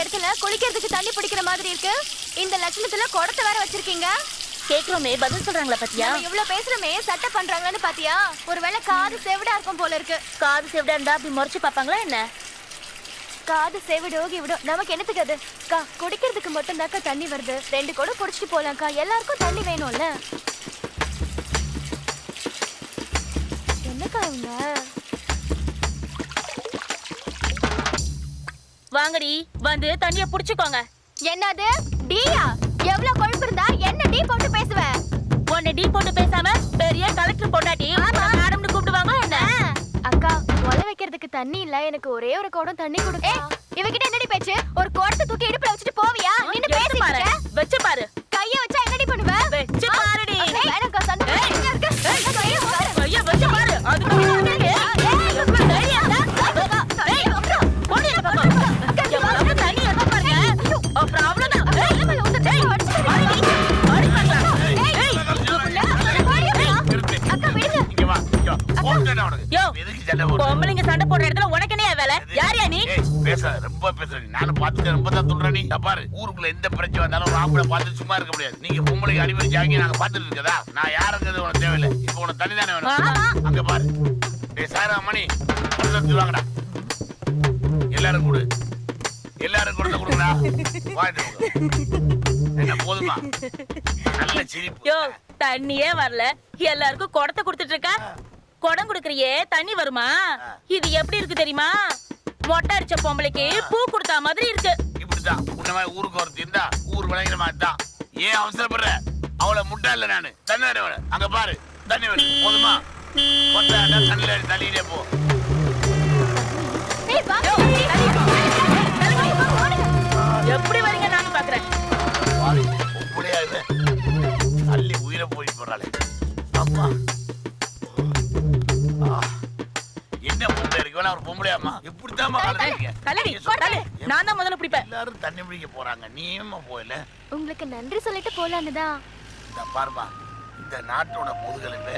இடத்துல குளிக்கிறதுக்கு தண்ணி பிடிக்கிற மாதிரி இருக்கு. இந்த லட்சணத்துல குடத்தை வேற வச்சிருக்கீங்க. கேக்குறோமே பதில் சொல்றாங்களா பாத்தியா? இவ்ளோ பேசுறோமே சட்டை பண்றாங்கன்னு பாத்தியா? ஒருவேளை காது செவிடா இருக்கும் போல இருக்கு. காது செவிடா இருந்தா அப்படி முறைச்சு பாப்பாங்களா என்ன? காது செவிடோ கிவிடோ நமக்கு என்னத்துக்கு அது? அக்கா குடிக்கிறதுக்கு மட்டும் தாக்கா தண்ணி வருது. ரெண்டு குடம் குடிச்சிட்டு போலாம்க்கா. எல்லாருக்கும் தண்ணி வேணும்ல. என்னக்கா அவங்க வாங்கடி. வந்து தண்ணிய புடிச்சுக்கோங்க. என்னது? டீயா? எவ்வளவு கொழுப்பு இருந்தா என்ன டீ போட்டு பேசுவ? உன்னை டீ போட்டு பேசாம பெரிய கலெக்டர் பொண்டாட்டி மேடம்னு கூப்பிடுவாங்களா என்ன? அக்கா ஒல வைக்கிறதுக்கு தண்ணி இல்ல. எனக்கு ஒரே ஒரு குடம் தண்ணி கொடுங்க இவகிட்ட என்னடி பேச்சு? ஒரு குடத்தை தூக்கி இடுப்புல வச்சுட்டு போவியா? நின்னு எடுத்து பாரு போடுற இடத்துல உனக்கு என்ன வேலை யார் யா நீ பேசாத, ரொம்ப பேசுற நீ. நானும் பார்த்துட்டு ரொம்ப தான் துள்ளுற நீ. பாரு, ஊருக்குள்ள எந்த பிரச்சனை வந்தாலும் ஒரு ஆம்பளை பார்த்துட்டு சும்மா இருக்க முடியாது. நீங்க பொம்பளைக்கு அடிபடி ஜாங்கி நாங்க பார்த்துட்டு இருக்கதா? நான் யாருங்கிறது உனக்கு தேவையில்லை. இப்போ உனக்கு தண்ணி தானே வேணும்? அங்க பாரு. ஏய், மணி, கொடுத்து எடுத்து வாங்கடா. எல்லாரும் கொடு. எல்லாரும் கொடுத்து கொடுங்கடா. வாங்கிட்டு. என்ன போதுமா நல்ல சிரிப்பு தண்ணியே வரல எல்லாருக்கும் குடத்தை கொடுத்துட்டு இருக்க குடம் குடுக்கறியே தண்ணி வருமா? இது எப்படி இருக்கு தெரியுமா? மொட்டை அடிச்ச பொம்பளைக்கு பூ கொடுத்தா மாதிரி இருக்கு. இப்படிதான். உன்ன மாதிரி ஊருக்கு ஒருத்தி இருந்தா ஊர் விளைங்கிற மாதிரி தான். ஏன் அவசரப்படுற அவளை முட்டா இல்ல நானு. தண்ணி வேணும். அங்க பாரு. தண்ணி வேணும். போதுமா? கொட்டாண்டா தண்ணியில தள்ளிட்டே போ. எல்லாரும் தண்ணி பிடிக்க போறாங்க. நீயுமா போயில. உங்களுக்கு நன்றி சொல்லிட்டு போலான்னு தான். இந்த பாருமா இந்த நாட்டோட முதுகெலும்பு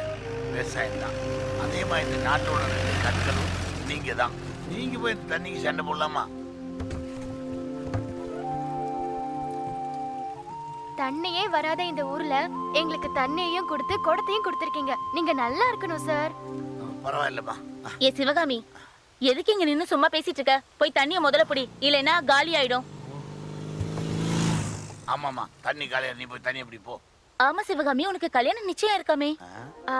விவசாயம் தான். அதே மாதிரி இந்த நாட்டோட ரெண்டு கண்களும் நீங்க தான். நீங்க போய் இந்த தண்ணிக்கு சண்டை போடலாமா? தண்ணியே வராத இந்த ஊர்ல எங்களுக்கு தண்ணியையும் கொடுத்து குடத்தையும் கொடுத்திருக்கீங்க. நீங்க நல்லா இருக்கணும் சார். பரவாயில்லம்மா. ஏ சிவகாமி. எதுக்கு இங்க நின்னு சும்மா பேசிட்டு இருக்க? போய் தண்ணிய முதல்ல பிடி. இல்லைன்னா காலி ஆயிடும். ஆமாம்மா. தண்ணி காலையில நீ போய் தண்ணி எப்படி போ. ஆமா சிவகாமி உனக்கு கல்யாணம் நிச்சயம் இருக்காமே.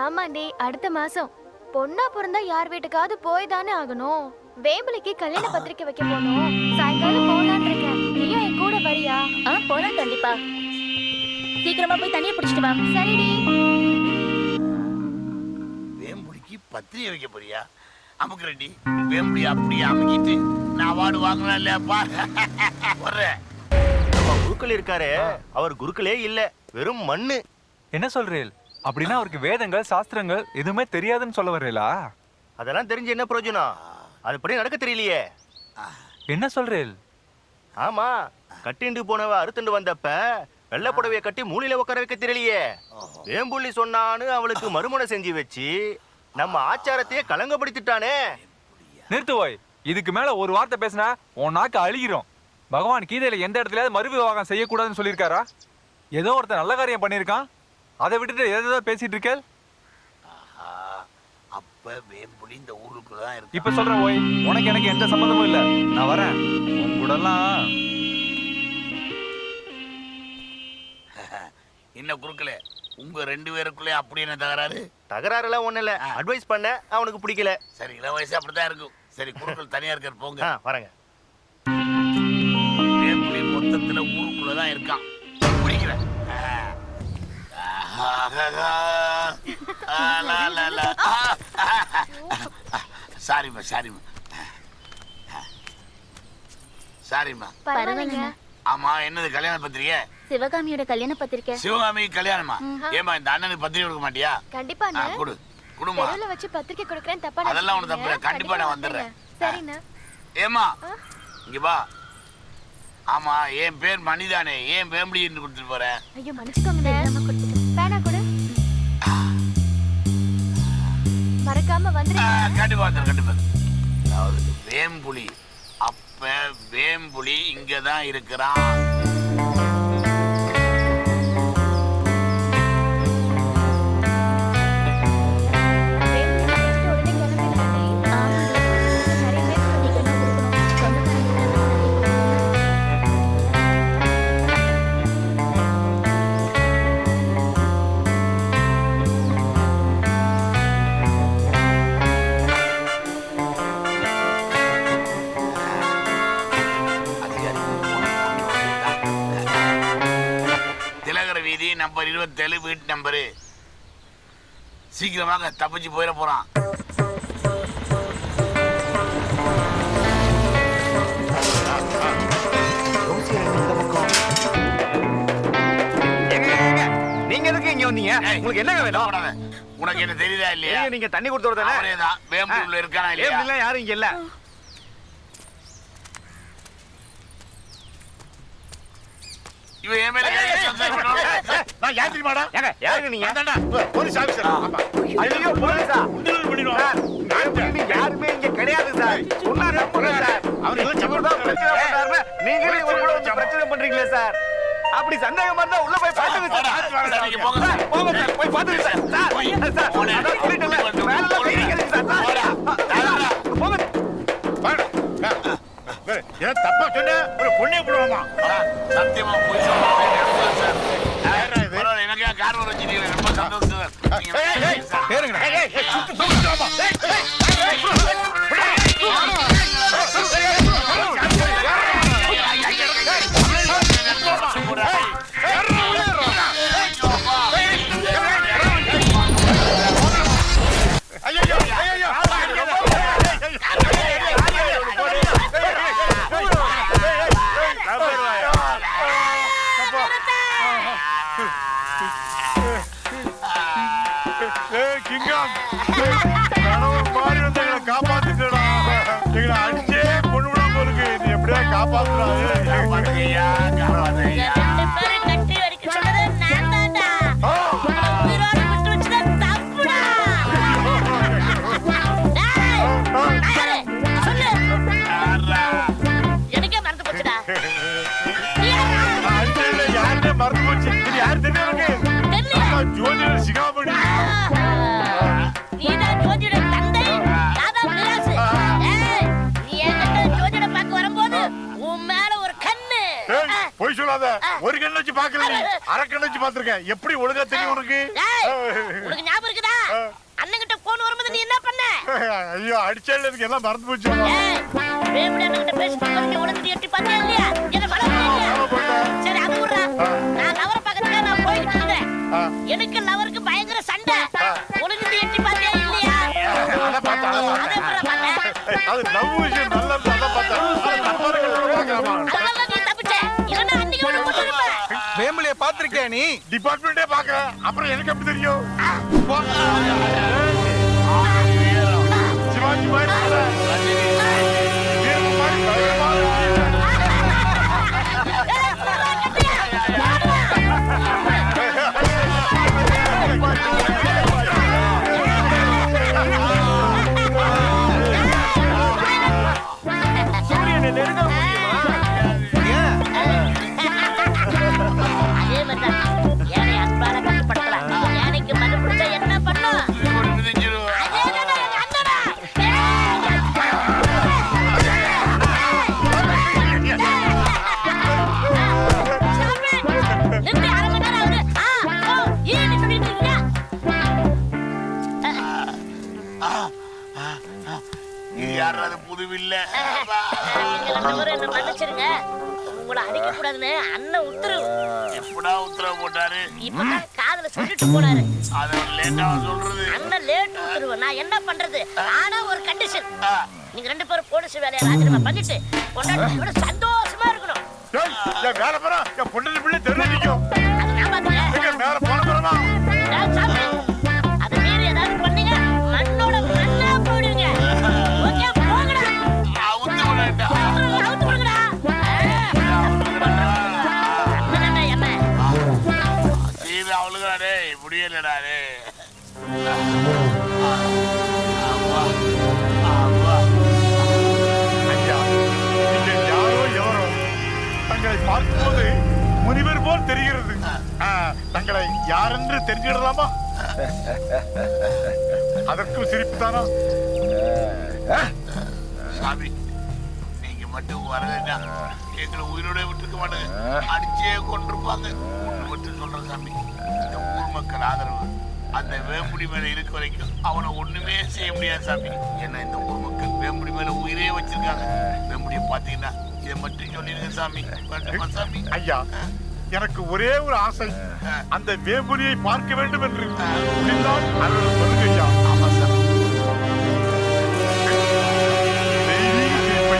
ஆமாண்டி அடுத்த மாசம். பொண்ணா பிறந்தா யார் வீட்டுக்காவது போய் தானே ஆகணும். வேம்பலிக்கு கல்யாண பத்திரிக்கை வைக்க போனோம் சாயங்காலம் போலான்னு இருக்கேன். நீயும் என் கூட வரியா? ஆ போலாம் கண்டிப்பா. சீக்கிரமா போய் தண்ணிய பிடிச்சிட்டு வா. சரிடி. வேம்புடிக்கு பத்திரிகை வைக்க போறியா? அமுக்கு ரெட்டி வேம்புடி அப்படியே அமுக்கிட்டு. நான் அவார்டு வாங்கினா இல்லையாப்பா வர்றேன் நம்ம குருக்கள் இருக்காரே அவர் குருக்களே இல்ல வெறும் மண்ணு. என்ன சொல்றீல் அப்படின்னா அவருக்கு வேதங்கள் சாஸ்திரங்கள் எதுவுமே தெரியாதுன்னு சொல்ல வரீங்களா அதெல்லாம் தெரிஞ்சு என்ன பிரயோஜனம்? அதுபடி நடக்க தெரியலையே. என்ன சொல்றீல் ஆமா கட்டிண்டு போனவ அறுத்துண்டு வந்தப்ப வெள்ளை புடவைய கட்டி மூலையில உட்கார வைக்க தெரியலையே. வேம்புள்ளி சொன்னான்னு அவளுக்கு மறுமணம் செஞ்சு வச்சு நம்ம ஆச்சாரத்தையே கலங்கப்படுத்திட்டானே. நிறுத்து போய். இதுக்கு மேல ஒரு வார்த்தை பேசினா உன் நாக்கு அழுகிறோம் பகவான் கீதையில எந்த இடத்துலயாவது மறு விவாகம் செய்யக்கூடாதுன்னு சொல்லியிருக்காரா? ஏதோ ஒருத்தன் நல்ல காரியம் பண்ணியிருக்கான். அதை விட்டுட்டு எதை பேசிட்டு இருக்கேள். ஆஹா, அப்ப வேம்புடி இந்த ஊருக்குள்ள தான் இருக்கு. இப்ப சொல்றேன் ஓய் உனக்கு எனக்கு எந்த சம்பந்தமும் இல்ல. நான் வரேன். உன் கூடலாம். என்ன குறுக்கல. உங்க ரெண்டு பேருக்குள்ளே அப்படி என்ன தகராறு? தகராறுலாம் ஒண்ணு இல்ல. அட்வைஸ் பண்ண அவனுக்கு பிடிக்கல. சரி இள வயசு அப்படித்தான் இருக்கும். சரி குறுக்கள் தனியா இருக்கார் போங்க. வரேங்க. வேம்புலி மொத்தத்துல ஊருக்குள்ள தான் இருக்கான் பிடிக்கிறேன் சாரிம்மா சாரிம்மா. சாரிம்மா. ஆமா என்னது கல்யாண பத்திரிகை சிவகாமியோட கல்யாண பத்திரிக்கை சிவகாமி கல்யாணமா? ஏமா இந்த அண்ணனுக்கு பத்திரிகை கொடுக்க மாட்டியா? கண்டிப்பா கொடு. குடுமா தெருவுல வச்சு பத்திரிக்கை கொடுக்கறேன் தப்பா அதெல்லாம் ஒண்ணும் தப்பு. கண்டிப்பா நான் வந்துடுறேன். சரிண்ணா. ஏமா இங்க வா. ஆமா என் பேர் மணிதானே. ஏன் வேம்படின்னு கொடுத்துட்டு போறேன் ஐயோ மன்னிச்சுக்கோங்கண்ணே. வேணா கொடு. மறக்காம வந்துருங்க கண்டிப்பா வந்துடும் கண்டிப்பா. அதாவது வேம்புலி. அப்ப வேம்புலி இங்கதான் இருக்கிறான். இருபத்தேழு வீட்டு நம்பரு சீக்கிரமாக தப்பிச்சு போயிட வந்தீங்க? ஏய், உங்களுக்கு என்னங்க வேணும். உனக்கு என்ன தெரியுதா இல்லையா? நீங்க தண்ணி கொடுத்தவர் தானே அவரேதான் வேம்பூர்ல இருக்கானா இல்லையா? யாரும் இங்க இல்ல. இவன் என் மேல நான் யார் தெரியுமாடா? ஏங்க யாருங்க நீங்க? அதான்டா, போலீஸ் ஆபீசர் ஐயோ போலீஸா உண்டியல் பண்ணிடுவோம். சார், அப்படின்னு யாருமே இங்க கிடையாது சார். சொன்னா நம்புங்க சார். அவர் ஏதோ தான் பிரச்சனை நீங்களே இவர் கூட வந்து பிரச்சனை பண்றீங்களே சார். அப்படி சந்தேகமா இருந்தா உள்ள போய் பாத்துங்க சார். நீங்க போங்க சார். போங்க சார். போய் பாத்துங்க சார். சார். சார். அதான் சொல்லிட்டேன்ல, வேலை எல்லாம் சார். சார் போங்க. ஆ. ஏதோ தப்பா சொன்ன ஒரு பொண்ணே போடுவாமா சத்தியமா போய் நடந்தது சார். பேருங்க ஏய், சொல்லாத ஒரு கண்ணு வச்சு பாக்கல நீ. அரை கண்ணு வச்சு பாத்திருக்கேன் எப்படி ஒழுங்கா தெரியும் உனக்கு? உனக்கு ஞாபகம் இருக்குதா? அண்ணன்கிட்ட போன் வரும்போது நீ என்ன பண்ண? ஐயோ அடிச்சேல எனக்கு எல்லாம் மறந்து போச்சு. ஏய், வேம்படி அண்ணன்கிட்ட பேசிட்டு இருக்கும்போது நீ உனக்கு எட்டி பார்த்தியா இல்லையா? என்ன பண்ணேன். சரி அது விடுறா நான் லவரை பக்கத்துல நான் போய்கிட்டு இருந்தேன் ஆ. எனக்கு லவருக்கு பயங்கர சண்டை. உனக்கு எட்டி பார்த்தியா இல்லையா? அதை பார்த்தேன், அதை பார்த்தேன். அது லவ் விஷயம் நல்லா இருந்து அதை வேம்புலிய பாத்திருக்கியா நீ? டிபார்ட்மெண்டே பாக்குறேன் அப்புறம் எனக்கு எப்படி தெரியும்? சிவாஜி. சூரியனை நெருங்க உங்களை அடிக்க கூடாதுன்னு அண்ணன் உத்தரவு. எப்படா உத்தரவு போட்டாரு? இப்பதான் காதுல சொல்லிட்டு போனாரு. அது லேட்டா சொல்றது. அண்ணன் லேட் உத்தரவு. நான் என்ன பண்றது? ஆனா ஒரு கண்டிஷன் நீங்க ரெண்டு பேரும் போலீஸ் வேலையை ராஜினாமா பண்ணிட்டு கொண்டாடி சந்தோஷமா இருக்கணும். வேலை போறா என் பொண்ணு பிள்ளை தெரு நிக்கும். அது நான் பாத்துக்கிறேன் எங்க மேல போன போறமா பார்க்கும்போது முனிவர் போல் தெரிகிறது. தங்களை யாரென்று தெரிஞ்சிடலாமா அதற்கும் சிரிப்புதானா? சாமி நீங்க மட்டும் வரலைன்னா எங்களை உயிரோட விட்டுருக்க மாட்டாங்க. அடிச்சே கொண்டிருப்பாங்க மட்டும் சொல்றேன் சாமி. இந்த ஊர் மக்கள் ஆதரவு. அந்த வேம்புடி மேல இருக்க வரைக்கும் அவனை ஒண்ணுமே செய்ய முடியாது சாமி. ஏன்னா இந்த ஊர் மக்கள் வேம்புடி மேல உயிரே வச்சிருக்காங்க. வேம்புடியை பாத்தீங்கன்னா இதை மட்டும் சொல்லிருங்க சாமி. சாமி. ஐயா எனக்கு ஒரே ஒரு ஆசை. அந்த வேம்புலியை பார்க்க வேண்டும் என்று. முடிந்தால் அருள் சொல்லுங்க ஐயா.